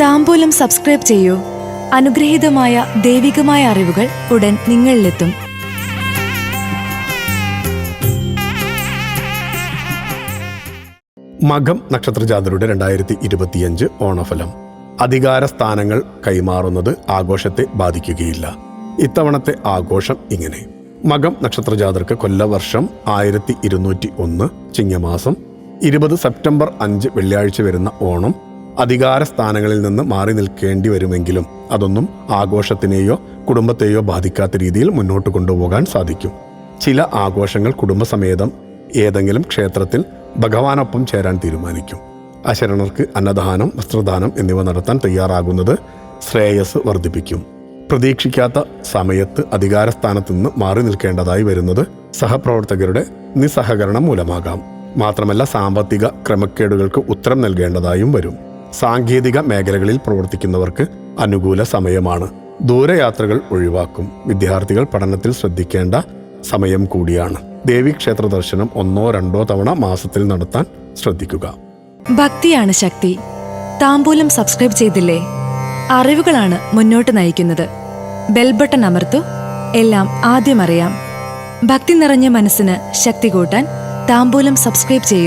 താമ്പൂലം subscribe ചെയ്യൂ. അനുഗ്രഹീതമായ ദൈവികമായ അറിവുകൾ ഉടൻ നിങ്ങളിലെത്തും. മകം നക്ഷത്രജാതരുടെ രണ്ടായിരത്തി ഇരുപത്തിയഞ്ച് ഓണഫലം. അധികാര സ്ഥാനങ്ങൾ കൈമാറുന്നത് ആഘോഷത്തെ ബാധിക്കുകയില്ല. ഇത്തവണത്തെ ആഘോഷം ഇങ്ങനെ. മകം നക്ഷത്രജാതർക്ക് കൊല്ലവർഷം ആയിരത്തി ഇരുന്നൂറ്റി ഒന്ന് ചിങ്ങമാസം ഇരുപത് സെപ്റ്റംബർ അഞ്ച് വെള്ളിയാഴ്ച വരുന്ന ഓണം അധികാര സ്ഥാനങ്ങളിൽ നിന്ന് മാറി നിൽക്കേണ്ടി വരുമെങ്കിലും അതൊന്നും ആഘോഷത്തിനെയോ കുടുംബത്തെയോ ബാധിക്കാത്ത രീതിയിൽ മുന്നോട്ട് കൊണ്ടുപോകാൻ സാധിക്കും. ചില ആഘോഷങ്ങൾ കുടുംബസമേതം ഏതെങ്കിലും ക്ഷേത്രത്തിൽ ഭഗവാനൊപ്പം ചേരാൻ തീരുമാനിക്കും. അശരണർക്ക് അന്നദാനം വസ്ത്രദാനം എന്നിവ നടത്താൻ തയ്യാറാകുന്നത് ശ്രേയസ് വർദ്ധിപ്പിക്കും. പ്രതീക്ഷിക്കാത്ത സമയത്ത് അധികാരസ്ഥാനത്തു നിന്ന് മാറി നിൽക്കേണ്ടതായി വരുന്നത് സഹപ്രവർത്തകരുടെ നിസ്സഹകരണം മൂലമാകാം. മാത്രമല്ല സാമ്പത്തിക ക്രമക്കേടുകൾക്ക് ഉത്തരം നൽകേണ്ടതായും വരും. സാങ്കേതിക മേഖലകളിൽ പ്രവർത്തിക്കുന്നവർക്ക് അനുകൂല സമയമാണ്. ദൂരയാത്രകൾ ഒഴിവാക്കും. വിദ്യാർത്ഥികൾ പഠനത്തിൽ ശ്രദ്ധിക്കേണ്ട സമയം കൂടിയാണ്. ദേവീക്ഷേത്ര ദർശനം ഒന്നോ രണ്ടോ തവണ മാസത്തിൽ നടത്താൻ ശ്രദ്ധിക്കുക. ഭക്തിയാണ് ശക്തി. താമ്പൂലം സബ്സ്ക്രൈബ് ചെയ്തില്ലേ? അറിവുകളാണ് മുന്നോട്ട് നയിക്കുന്നത്. ബെൽബട്ടൺ അമർത്തു. എല്ലാം ആദ്യം അറിയാം. ഭക്തി നിറഞ്ഞ മനസ്സിന് ശക്തി കൂട്ടാൻ താമ്പൂലം സബ്സ്ക്രൈബ് ചെയ്യൂ.